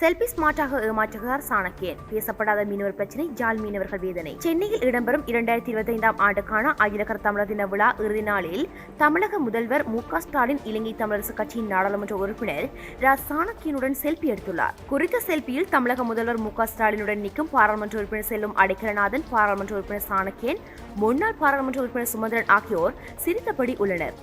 Selfie ஸ்மார்ட்டாக ஏமாற்றுகிறார் சாணக்கியன் பேசப்படாத மீனவர் பிரச்சினை ஜால் மீனவர்கள் வேதனை. சென்னையில் இடம்பெறும் இரண்டாயிரத்தி இருபத்தி ஐந்தாம் ஆண்டுக்கான அகிலகர் தமிழர் தின விழா இறுதி நாளில் தமிழக முதல்வர் மு க ஸ்டாலின் இலங்கை தமிழரசு கட்சியின் நாடாளுமன்ற உறுப்பினர் ரா. சாணக்கியனுடன் செல்பி எடுத்துள்ளார். குறித்த செல்பியில் தமிழக முதல்வர் மு க ஸ்டாலினுடன் நிற்கும் பாராளுமன்ற உறுப்பினர் செல்லும் அடைக்கலநாதன் பாராளுமன்ற உறுப்பினர் சாணக்கியன் முன்னாள் பாராளுமன்ற உறுப்பினர் சுமந்திரன் ஆகியோர் சிரித்தபடி உள்ளனர்.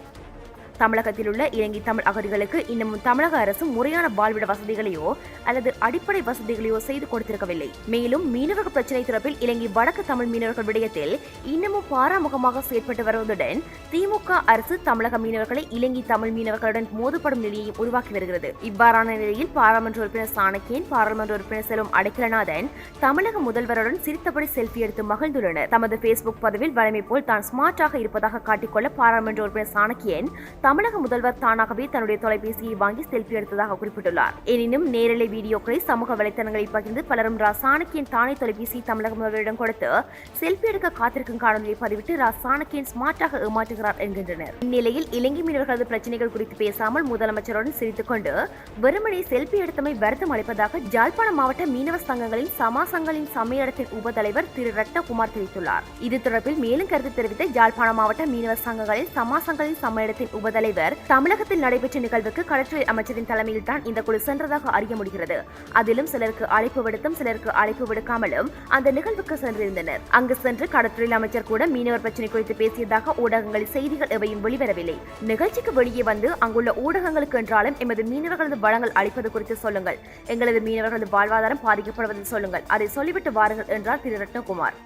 தமிழகத்தில் உள்ள இலங்கை தமிழ் அகதிகளுக்கு இன்னமும் தமிழக அரசு முறையான வாழ்விட வசதிகளையோ அல்லது அடிப்படை வசதிகளையோ செய்து கொடுத்திருக்கவில்லை. மேலும் மீனவர்கள் பிரச்சினை தொடர்பில் இலங்கை வடக்கு தமிழ் மீனவர்கள் விடயத்தில் இன்னமும் பாராமுகமாக செயற்பட்டு வருவதுடன் திமுக அரசு தமிழக மீனவர்களை இலங்கை தமிழ் மீனவர்களுடன் மோதுபடும் நிலையையும் உருவாக்கி வருகிறது. இவ்வாறான நிலையில் பாராளுமன்ற உறுப்பினர் சாணக்கியன் பாராளுமன்ற உறுப்பினர் செல்வம் அடைக்கலநாதன் தமிழக முதல்வருடன் சிரித்தபடி செல்ஃபி எடுத்து மகிழ்ந்துள்ளனர். தமது பேஸ்புக் பதிவில் வழமை போல் தான் ஸ்மார்ட்டாக இருப்பதாக காட்டிக்கொள்ள பாராளுமன்ற உறுப்பினர் சாணக்கியன் தமிழக முதல்வர் தானாகவே தன்னுடைய தொலைபேசியை வாங்கி செல்ஃபி எடுத்ததாக குறிப்பிட்டுள்ளார். எனினும் நேரலை வீடியோக்களை சமூக வலைத்தளங்களில் பகிர்ந்து பலரும் ரா தானே தொலைபேசி தமிழக முதல்வரிடம் கொடுத்து செல்ஃபி எடுக்க காத்திருக்கும் காணொலியை பதிவிட்டு ரா ஸ்மார்ட்டாக ஏமாற்றுகிறார் என்கின்றனர். இந்நிலையில் இலங்கை மீனவர்களது பிரச்சனைகள் குறித்து பேசாமல் முதலமைச்சருடன் சிரித்துக் கொண்டு வெறுமனே செல்ஃபி எடுத்தமை வருத்தம் அளிப்பதாக ஜாழ்ப்பாணம் மாவட்ட மீனவ சங்கங்களின் சமாசங்களின் சம்மேளனத்தின் உபதலைவர் திரு ரட்னகுமார் தெரிவித்துள்ளார். இது தொடர்பில் மேலும் கருத்து தெரிவித்த ஜாழ்ப்பாணம் மாவட்ட மீனவ சங்கங்களின் சமாசங்களின் சம்மேளனத்தின் தலைவர் தமிழகத்தில் நடைபெற்ற நிகழ்வுக்கு கடற்கரை அமைச்சரின் தலைமையில் தான் இந்த குழு சென்றதாக அறிய முடிகிறது. அதிலும் சிலருக்கு அழைப்பு விடுத்தும் சிலருக்கு அழைப்பு விடுக்காமலும் அந்த நிகழ்வுக்கு சென்றிருந்தனர். அங்கு சென்று கடற்கரை அமைச்சர் கூட மீனவர் பிரச்சினை குறித்து பேசியதாக ஊடகங்களில் செய்திகள் எவையும் வெளிவரவில்லை. நிகழ்ச்சிக்கு வெளியே வந்து அங்குள்ள ஊடகங்களுக்கு என்றாலும் எமது மீனவர்களது வளங்கள் அளிப்பது குறித்து சொல்லுங்கள். எங்களது மீனவர்களது வாழ்வாதாரம் பாதிக்கப்படுவதை சொல்லுங்கள். அதை சொல்லிவிட்டு வாருங்கள் என்றார் திரு ரத்னகுமார்.